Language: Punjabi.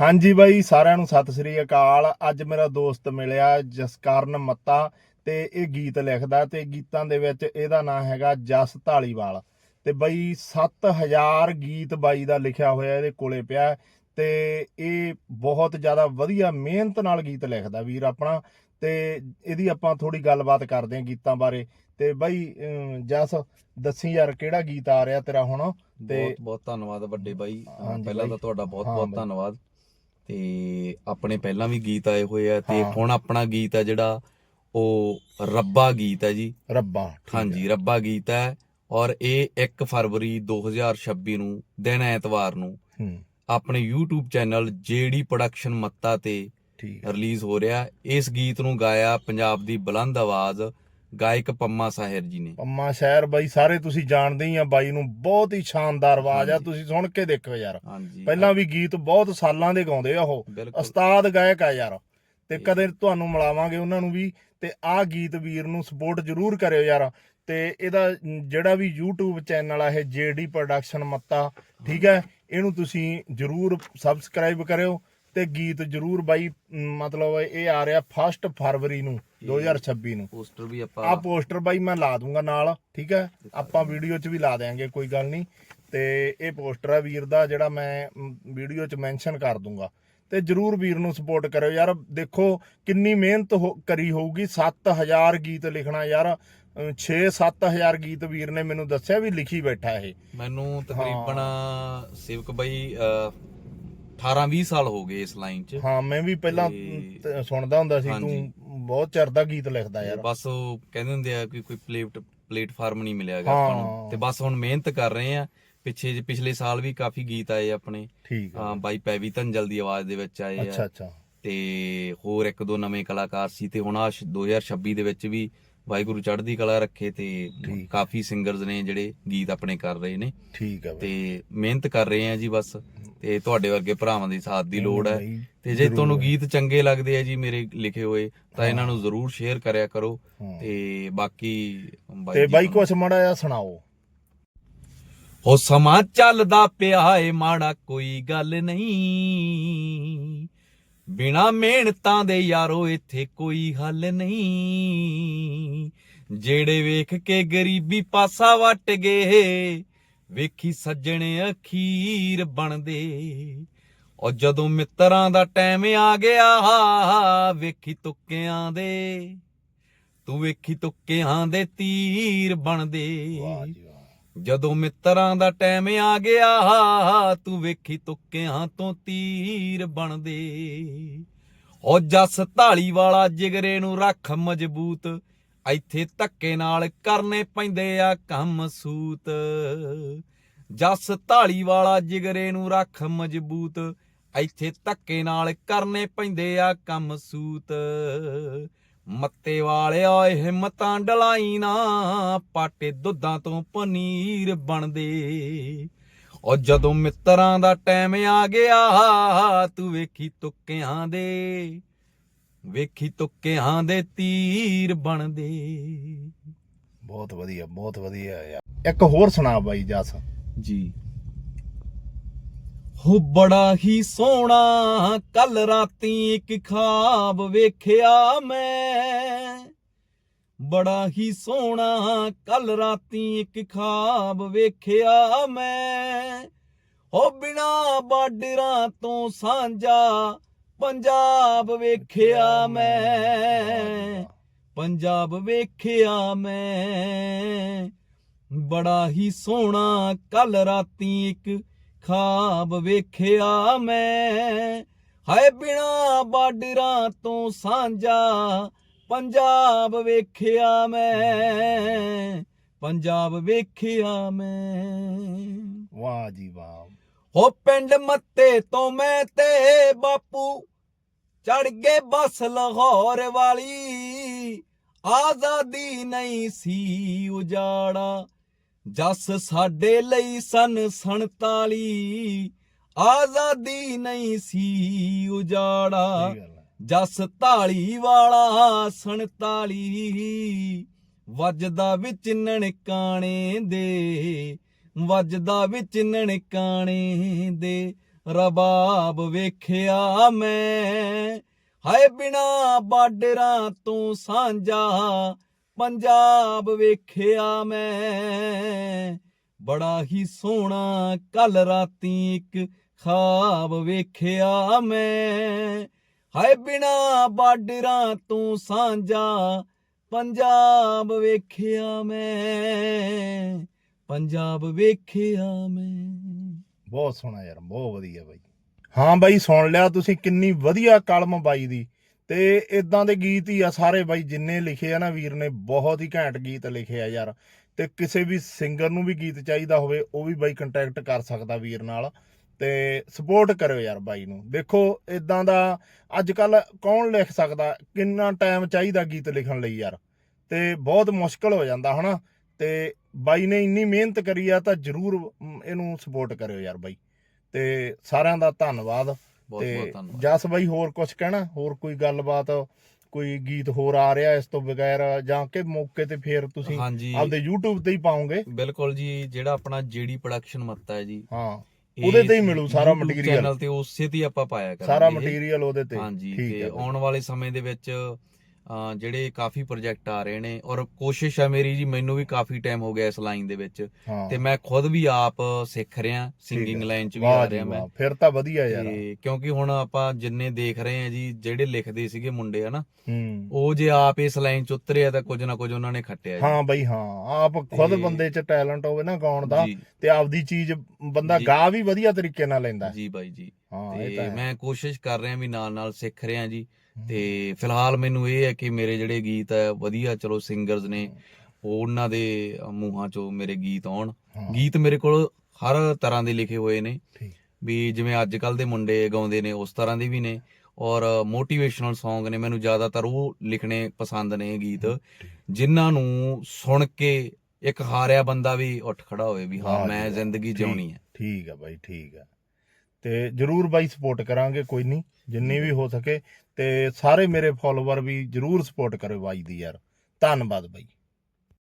ਹਾਂਜੀ ਬਾਈ ਸਾਰਿਆਂ ਨੂੰ ਸਤਿ ਸ੍ਰੀ ਅਕਾਲ। ਅੱਜ ਮੇਰਾ ਦੋਸਤ ਮਿਲਿਆ ਜਸਕਰਨ ਮੱਤਾ ਤੇ ਇਹ ਗੀਤ ਲਿਖਦਾ ਤੇ ਗੀਤਾਂ ਦੇ ਵਿੱਚ ਇਹਦਾ ਨਾਮ ਹੈਗਾ ਜਸ ਢਾਲੀਵਾਲ ਤੇ ਬਾਈ 7000 ਗੀਤ ਬਾਈ ਦਾ ਲਿਖਿਆ ਹੋਇਆ ਇਹਦੇ ਕੋਲੇ ਪਿਆ ਤੇ ਇਹ ਬਹੁਤ ਜ਼ਿਆਦਾ ਵਧੀਆ ਮਿਹਨਤ ਨਾਲ ਗੀਤ ਲਿਖਦਾ ਵੀਰ ਆਪਣਾ। ਤੇ ਇਹਦੀ ਆਪਾਂ ਥੋੜੀ ਗੱਲਬਾਤ ਕਰਦੇ ਹਾਂ ਗੀਤਾਂ ਬਾਰੇ। ਤੇ ਬਾਈ ਜਸ ਦੱਸੀ ਯਾਰ ਕਿਹੜਾ ਗੀਤ ਆ ਰਿਹਾ ਤੇਰਾ ਹੁਣ? ਤੇ ਬਹੁਤ ਬਹੁਤ ਧੰਨਵਾਦ ਵੱਡੇ ਬਾਈ। ਪਹਿਲਾਂ। ਤਾਂ ਤੁਹਾਡਾ ਬਹੁਤ ਬਹੁਤ। ਧੰਨਵਾਦ। ਤੇ ਆਪਣੇ ਪਹਿਲਾਂ ਵੀ ਗੀਤ ਆਏ ਹੋਏ ਆ ਤੇ। ਹੁਣ ਆਪਣਾ ਗੀਤ ਹੈ ਜਿਹੜਾ ਉਹ ਰੱਬਾ ਗੀਤ ਹੈ ਜੀ ਰੱਬਾ। ਹਾਂਜੀ ਰੱਬਾ ਗੀਤ ਹੈ ਔਰ ਇਹ 1 ਫਰਵਰੀ 2026 ਨੂੰ ਦਿਨ ਐਤਵਾਰ ਨੂੰ ਆਪਣੇ YouTube ਚੈਨਲ ਜੇਡੀ ਪ੍ਰੋਡਕਸ਼ਨ ਮੱਤਾ ਤੇ ਰਿਲੀਜ਼ ਹੋ ਰਿਹਾ ਇਸ ਗੀਤ ਨੂੰ ਗਾਇਆ ਪੰਜਾਬ ਦੀ ਬੁਲੰਦ ਆਵਾਜ਼ ਗਾਇਕ ਪੰਮਾ ਸਾਹਿਰ ਜੀ ਨੇ। ਪੰਮਾ ਸ਼ਹਿਰ ਬਾਈ ਸਾਰੇ ਤੁਸੀਂ ਜਾਣਦੇ ਹੀ ਆ ਬਾਈ ਨੂੰ ਬਹੁਤ ਹੀ ਸ਼ਾਨਦਾਰ ਆਵਾਜ਼ ਆ ਹਾਂਜੀ। ਤੁਸੀਂ ਸੁਣ ਕੇ ਦੇਖੋ ਯਾਰ। ਹਾਂਜੀ। ਪਹਿਲਾਂ ਵੀ ਗੀਤ ਬਹੁਤ ਸਾਲਾਂ ਦੇ ਗਾਉਂਦੇ ਆ ਉਹ। ਬਿਲਕੁਲ। ਉਸਤਾਦ ਗਾਇਕ ਆ ਯਾਰ। ਤੇ। ਕਦੇ ਤੁਹਾਨੂੰ ਮਿਲਾਵਾਂਗੇ ਉਹਨਾਂ ਨੂੰ ਵੀ ਤੇ ਆਹ ਗੀਤ ਵੀਰ ਨੂੰ ਸਪੋਰਟ ਜ਼ਰੂਰ ਕਰਿਓ ਯਾਰ। ਤੇ ਇਹਦਾ ਜਿਹੜਾ ਵੀ YouTube ਚੈਨਲ ਆ ਇਹ JD ਪ੍ਰੋਡਕਸ਼ਨ ਮੱਤਾ ਠੀਕ ਹੈ? ਇਹਨੂੰ ਤੁਸੀਂ ਜ਼ਰੂਰ ਸਬਸਕ੍ਰਾਈਬ ਕਰਿਓ। ਤੇ ਗੀਤ ਜ਼ਰੂਰ ਬਾਈ ਮਤਲਬ ਇਹ ਆ ਰਿਹਾ 1 ਫਰਵਰੀ ਨੂੰ 2026 ਨੂੰ। ਪੋਸਟਰ ਵੀ ਆ ਆਪਾਂ ਪੋਸਟਰ ਬਾਈ ਮੈਂ ਲਾ ਦੂੰਗਾ ਨਾਲ ਠੀਕ ਹੈ? ਆਪਾਂ ਵੀਡੀਓ 'ਚ ਵੀ ਲਾ ਦੇਾਂਗੇ ਕੋਈ ਗੱਲ ਨਹੀਂ। ਤੇ ਇਹ ਪੋਸਟਰ ਆ ਵੀਰ ਦਾ ਜਿਹੜਾ ਮੈਂ ਵੀਡੀਓ 'ਚ ਮੈਂਸ਼ਨ ਕਰ ਦੂੰਗਾ। ਤੇ ਜਰੂਰ ਵੀਰ ਨੂੰ ਸਪੋਰਟ ਕਰਿਓ। ਯਾਰ ਦੇਖੋ ਕਿੰਨੀ ਮਿਹਨਤ ਕਰੀ ਹੋਊਗੀ। 7000 ਗੀਤ ਲਿਖਣਾ ਯਾਰ 6-7000 ਗੀਤ ਵੀਰ ਨੇ ਮੈਨੂੰ ਦੱਸਿਆ ਵੀ ਲਿਖੀ ਬੈਠਾ ਇਹ। ਮੈਨੂੰ ਤਕਰੀਬਨ ਸੇਵਕ ਬਾਈ 18 20 ਸਾਲ ਹੋ ਗਏ ਇਸ ਲਾਈਨ 'ਚ। ਹਾਂ ਮੈਂ ਵੀ ਪਹਿਲਾਂ ਤੇ- ਤ- ਸੁਣਦਾ ਹੁੰਦਾ ਸੀ ਹਾਂਜੀ। ਤੂੰ ਬਹੁਤ ਚਿਰ ਦਾ ਗੀਤ ਲਿਖਦਾ ਯਾਰ। ਬਸ ਉਹ ਕਹਿੰਦੇ ਹੁੰਦੇ ਆ ਕਿ ਕੋਈ ਪਲੇਟ ਪਲੇਟਫਾਰਮ ਨਹੀਂ ਮਿਲਿਆਗਾ ਹਾਂ। ਆਪਾਂ ਨੂੰ। ਤੇ ਬਸ ਹੁਣ ਮਿਹਨਤ ਕਰ ਰਹੇ ਆ। ਪਿੱਛੇ ਜਿਹੇ ਪਿਛਲੇ ਸਾਲ ਵੀ ਕਾਫੀ ਗੀਤ ਆਏ ਆਪਣੇ। ਠੀਕ ਆ। ਅਹ ਬਾਈ ਪੈਵੀ ਧੰਜਲ ਦੀ ਆਵਾਜ਼ ਦੇ ਵਿੱਚ ਆਏ ਅੱਛਾ ਆ। ਅੱਛਾ ਤੇ ਹੋਰ ਇੱਕ ਦੋ ਨਵੇਂ ਕਲਾਕਾਰ ਸੀ ਤੇ ਹੁਣ ਆ 2026 ਦੇ ਵਿੱਚ ਵੀ ਵਾਹਿਗੁਰੂ ਚੜ੍ਹਦੀ ਕਲਾ ਰੱਖੇ ਤੇ ਠੀਕ। ਕਾਫੀ ਸਿੰਗਰਸ ਨੇ ਜਿਹੜੇ ਗੀਤ ਆਪਣੇ ਕਰ ਰਹੇ ਨੇ। ਠੀਕ ਆ ਤੇ ਮਿਹਨਤ ਕਰ ਰਹੇ ਆ ਜੀ ਬਸ। ਤੇ ਤੁਹਾਡੇ ਵਰਗੇ ਭਰਾਵਾਂ ਦੀ ਸਾਥ ਦੀ ਲੋੜ ਹੈ। ਤੇ ਜੇ ਜ਼ਰੂਰ ਤੁਹਾਨੂੰ ਹੈ। ਗੀਤ ਚੰਗੇ ਲੱਗਦੇ ਆ ਜੀ ਮੇਰੇ ਲਿਖੇ ਹੋਏ ਤਾਂ ਇਹਨਾਂ ਨੂੰ ਜ਼ਰੂਰ ਸ਼ੇਅਰ ਕਰਿਆ ਕਰੋ। ਹਾਂ। ਤੇ ਬਾਕੀ ਬਾਈ ਤੇ ਜੀ ਬਾਈ ਕੁਛ ਮੜਾ ਜਿਹਾ ਸੁਣਾਓ। ਉਹ ਸਮਾਂ ਚੱਲਦਾ ਪਿਆ ਏ ਮਾੜਾ ਕੋਈ ਗੱਲ ਨਹੀਂ। ਬਿਨਾ ਮਿਹਨਤਾਂ ਦੇ ਯਾਰੋ, ਇੱਥੇ ਕੋਈ ਹੱਲ ਨਹੀਂ। ਜਿਹੜੇ ਵੇਖ ਕੇ ਗਰੀਬੀ ਪਾਸਾ ਵੱਟ ਗਏ, ਵੇਖੀ ਸੱਜਣੇ ਅਖੀਰ ਬਣਦੇ। ਉਹ ਜਦੋਂ ਮਿੱਤਰਾਂ ਦਾ ਟਾਈਮ ਆ ਗਿਆ, ਵੇਖੀ ਤੁੱਕਿਆਂ ਦੇ, ਤੂੰ ਵੇਖੀ ਤੁੱਕਿਆਂ ਦੇ ਤੀਰ ਬਣਦੇ। ਜਦੋਂ ਮਿੱਤਰਾਂ ਦਾ ਟਾਈਮ ਆ ਗਿਆ, ਤੂੰ ਵੇਖੀ ਤੁੱਕਿਆਂ ਤੋਂ ਤੀਰ ਬਣਦੇ। ਉਹ ਜਸ ਢਾਲੀ ਵਾਲਾ ਜਿਗਰੇ ਨੂੰ ਰੱਖ ਮਜ਼ਬੂਤ, ਇੱਥੇ ਧੱਕੇ ਨਾਲ ਕਰਨੇ ਪੈਂਦੇ ਆ ਕੰਮ ਸੂਤ। ਜਸ ਢਾਲੀ ਵਾਲਾ ਜਿਗਰੇ ਨੂੰ ਰੱਖ ਮਜ਼ਬੂਤ, ਇੱਥੇ ਧੱਕੇ ਨਾਲ ਕਰਨੇ ਪੈਂਦੇ ਆ ਕੰਮ ਸੂਤ। ਮੱਤੇ ਵਾਲਿਆ ਹਿੰਮਤਾਂ ਡਲਾਈ ਨਾ ਪਾਟੇ ਦੁੱਧਾਂ ਤੋਂ ਪਨੀਰ ਬਣਦੇ। ਉਹ ਜਦੋਂ ਮਿੱਤਰਾਂ ਦਾ ਟਾਈਮ ਆ ਗਿਆ ਤੂੰ ਵੇਖੀ ਤੁੱਕਿਆਂ ਦੇ ਵੇਖੀ ਤੁੱਕਿਆਂ ਦੇ ਤੀਰ ਬਣਦੇ। ਬਹੁਤ ਵਧੀਆ ਬਹੁਤ ਵਧੀਆ ਯਾਰ। ਇੱਕ ਹੋਰ ਸੁਣਾ ਬਾਈ ਜਸ। ਜੀ। ਹੋ ਬੜਾ ਹੀ ਸੋਹਣਾ ਕੱਲ ਰਾਤੀ ਇੱਕ ਖਾਬ ਵੇਖਿਆ ਮੈਂ। ਬੜਾ ਹੀ ਸੋਹਣਾ ਕੱਲ ਰਾਤੀ ਇੱਕ ਖਾਬ ਵੇਖਿਆ ਮੈਂ। ਹੋ ਬਿਨਾ ਬਾਰਡਰਾਂ ਤੋਂ ਸਾਂਝਾ ਪੰਜਾਬ ਵੇਖਿਆ ਮੈਂ। ਪੰਜਾਬ ਵੇਖਿਆ ਮੈਂ। ਬੜਾ ਹੀ ਸੋਹਣਾ ਕੱਲ ਰਾਤੀ ਇੱਕ ਖਾਬ ਵੇਖਿਆ ਮੈਂ। ਹਾਏ ਬਿਨਾ ਬਾਰਡਰਾਂ ਤੋਂ ਸਾਂਝਾ ਪੰਜਾਬ ਵੇਖਿਆ ਮੈਂ। ਪੰਜਾਬ ਵੇਖਿਆ ਮੈਂ। ਵਾਹ ਜੀ ਵਾਹ। ਹੋ ਪਿੰਡ ਮੱਤੇ ਤੋਂ ਮੈਂ ਤੇ ਬਾਪੂ ਚੜ ਗਏ ਬਸ ਲਾਹੌਰ ਵਾਲੀ। ਆਜ਼ਾਦੀ ਨਹੀਂ ਸੀ ਉਜਾੜਾ। ਜਸ ਸਾਡੇ ਲਈ ਸਨ 47 ਆਜ਼ਾਦੀ ਨਹੀਂ ਸੀ ਉਜਾੜਾ। ਜਸ ਢਾਲੀ ਵਾਲਾ 47 ਵੱਜਦਾ ਵਿੱਚ ਨਨਕਾਣੇ ਦੇ। ਵੱਜਦਾ ਵਿੱਚ ਨਨਕਾਣੇ ਦੇ। ਰਬਾਬ ਵੇਖਿਆ ਮੈਂ। ਹਾਏ ਬਿਨਾ ਬਾਰਡਰਾਂ ਤੋਂ ਸਾਂਝਾ। ਪੰਜਾਬ ਵੇਖਿਆ ਮੈਂ, ਬੜਾ ਹੀ ਸੋਹਣਾ ਕੱਲ ਰਾਤੀ ਇੱਕ ਖਾਬ ਵੇਖਿਆ ਮੈਂ। ਹਾਏ, ਬਿਨਾ ਬਾਰਡਰਾਂ ਤੋਂ ਸਾਂਝਾ ਪੰਜਾਬ ਵੇਖਿਆ ਮੈਂ, ਪੰਜਾਬ ਵੇਖਿਆ ਮੈਂ। ਬਹੁਤ ਸੋਹਣਾ ਯਾਰ, ਬਹੁਤ ਵਧੀਆ ਬਾਈ। ਹਾਂ ਬਾਈ, ਸੁਣ ਲਿਆ ਤੁਸੀਂ ਕਿੰਨੀ ਵਧੀਆ ਕਲਮ ਬਾਈ ਦੀ। ਤੇ ਇਦਾਂ ਦੇ ਗੀਤ ਹੀ ਆ ਸਾਰੇ ਬਾਈ, ਜਿੰਨੇ ਲਿਖੇ ਆ ਨਾ ਵੀਰ ਨੇ, ਬਹੁਤ ਹੀ ਘੈਂਟ ਗੀਤ ਲਿਖੇ ਆ ਯਾਰ। ਤੇ ਕਿਸੇ ਵੀ ਸਿੰਗਰ ਨੂੰ ਵੀ ਗੀਤ ਚਾਹੀਦਾ ਹੋਵੇ, ਉਹ ਵੀ ਬਾਈ ਕੰਟੈਕਟ ਕਰ ਸਕਦਾ ਵੀਰ ਨਾਲ। ਤੇ ਸਪੋਰਟ ਕਰਿਓ ਯਾਰ ਬਾਈ ਨੂੰ। ਦੇਖੋ ਇਦਾਂ ਦਾ ਅੱਜ ਕੱਲ ਕੌਣ ਲਿਖ ਸਕਦਾ? ਕਿੰਨਾ ਟਾਈਮ ਚਾਹੀਦਾ ਗੀਤ ਲਿਖਣ ਲਈ ਯਾਰ। ਤੇ ਬਹੁਤ ਮੁਸ਼ਕਲ ਹੋ ਜਾਂਦਾ, ਹਨਾ? ਤੇ ਬਾਈ ਨੇ ਇੰਨੀ ਮਿਹਨਤ ਕਰੀ ਆ ਤਾਂ ਜਰੂਰ ਇਹਨੂੰ ਸਪੋਰਟ ਕਰਿਓ ਯਾਰ ਬਾਈ। ਤੇ ਸਾਰਿਆਂ ਦਾ ਧੰਨਵਾਦ। ਬਹੁਤ ਬਹੁਤ ਧੰਨਵਾਦ। ਜਸ ਬਾਈ ਹੋਰ ਕੁਝ ਕਹਿਣਾ? ਹੋਰ ਕੋਈ ਗੱਲਬਾਤ? ਕੋਈ ਗੀਤ ਹੋਰ ਆ ਰਿਹਾ ਇਸ ਤੋਂ ਬਗੈਰ? ਜਾਂ ਕਿ ਮੌਕੇ ਤੇ ਫੇਰ ਤੁਸੀਂ ਆਪਦੇ YouTube ਤੇ ਹੀ ਪਾਉਂਗੇ ਬਿਲਕੁਲ ਜੀ ਜਿਹੜਾ ਆਪਣਾ ਜੇਡੀ ਪ੍ਰੋਡਕਸ਼ਨ ਮੱਤਾ ਹੈ ਜੀ। ਹਾਂ ਉਹਦੇ ਤੇ ਹੀ ਮਿਲੂ ਸਾਰਾ material। ਚੈਨਲ ਤੇ ਉਸੇ ਤੇ ਹੀ ਆਪਾਂ ਪਾਇਆ ਕਰਾਂਗੇ ਸਾਰਾ। ਮਟੀਰੀਅਲ ਉਹਦੇ ਤੇ। ਹਾਂਜੀ ਤੇ ਆਉਣ ਵਾਲੇ ਸਮੇਂ ਦੇ ਵਿੱਚ ਜਿਹੜੇ ਕਾਫੀ ਪ੍ਰੋਜੈਕਟ ਆ ਰਹੇ ਨੇ ਔਰ ਕੋਸ਼ਿਸ਼ ਹੈ ਮੇਰੀ ਜੀ ਮੈਨੂੰ ਵੀ ਕਾਫੀ ਟਾਈਮ ਹੋ ਗਿਆ ਇਸ ਲਾਈਨ ਦੇ ਵਿੱਚ ਤੇ ਮੈਂ ਖੁਦ ਵੀ ਆਪ ਸਿੱਖ ਰਿਹਾ ਸਿੰਗਿੰਗ। ਲਾਈਨ ਚ ਵੀ ਆ ਰਿਹਾ ਮੈਂ। ਫਿਰ ਤਾਂ ਵਧੀਆ ਯਾਰ। ਕਿਉਂਕਿ ਹੁਣ ਆਪਾਂ ਜਿੰਨੇ ਦੇਖ ਰਹੇ ਆ ਜੀ ਜਿਹੜੇ ਲਿਖਦੇ ਸੀਗੇ ਮੁੰਡੇ ਹਨਾ ਉਹ ਜੇ ਆਪ ਇਸ ਲਾਈਨ ਚ ਉਤਰੇ ਆ ਤਾਂ ਕੁਝ ਨਾ ਕੁਝ ਉਹਨਾਂ ਨੇ ਖੱਟਿਆ ਜੀ। ਹਾਂ ਬਈ ਹਾਂ ਆਪ ਖੁਦ ਬੰਦੇ 'ਚ ਟੈਲੈਂਟ ਹੋਵੇ ਨਾ ਗਾਉਣ ਦਾ ਤੇ ਆਪਦੀ ਚੀਜ਼ ਬੰਦਾ। ਗਾ ਵੀ ਵਧੀਆ ਤਰੀਕੇ ਨਾਲ ਲੈਂਦਾ। ਜੀ ਬਾਈ ਜੀ। ਹਾਂ ਇਹ ਤੇ। ਮੈਂ ਕੋਸ਼ਿਸ਼ ਕਰ ਰਿਹਾ ਵੀ ਨਾਲ ਨਾਲ ਸਿੱਖ ਰਿਹਾ ਜੀ। ਤੇ ਫਿਲਹਾਲ ਮੈਨੂੰ ਇਹ ਹੈ ਕਿ ਮੇਰੇ ਜਿਹੜੇ ਗੀਤ ਹੈ ਵਧੀਆ ਚਲੋ ਸਿੰਗਰਸ ਨੇ ਉਹ ਉਹਨਾਂ ਦੇ ਮੂੰਹਾਂ ਚੋਂ ਮੇਰੇ ਗੀਤ ਆਉਣ। ਗੀਤ ਮੇਰੇ ਕੋਲ ਹਰ ਤਰ੍ਹਾਂ ਦੇ ਲਿਖੇ ਹੋਏ ਨੇ। ਵੀ ਜਿਵੇਂ ਅੱਜ ਕੱਲ ਦੇ ਮੁੰਡੇ ਗਾਉਂਦੇ ਨੇ ਉਸ ਤਰ੍ਹਾਂ ਦੇ ਵੀ ਨੇ। ਔਰ ਮੋਟੀਵੇਸ਼ਨਲ Song ਨੇ ਮੈਨੂੰ ਜ਼ਿਆਦਾਤਰ ਉਹ ਲਿਖਣੇ ਪਸੰਦ ਨੇ ਗੀਤ। ਜਿਨ੍ਹਾਂ ਨੂੰ ਸੁਣ ਕੇ ਇੱਕ ਹਾਰਿਆ ਬੰਦਾ ਵੀ ਉੱਠ ਖੜਾ ਹੋਵੇ ਵੀ ਹਾਂ ਮੈਂ ਜ਼ਿੰਦਗੀ। ਜਿਉਣੀ ਹੈ। ਠੀਕ ਆ ਬਾਈ ਠੀਕ ਆ। ਤੇ ਜਰੂਰ ਬਾਈ ਸਪੋਰਟ ਕਰਾਂਗੇ, ਕੋਈ ਨਹੀਂ, ਜਿੰਨੀ ਵੀ ਹੋ ਸਕੇ ਤੇ ਸਾਰੇ ਮੇਰੇ ਫਾਲੋਅਰ ਵੀ ਜਰੂਰ ਸਪੋਰਟ ਕਰਿਓ ਬਾਈ ਦੀ ਯਾਰ। ਧੰਨਵਾਦ ਬਾਈ।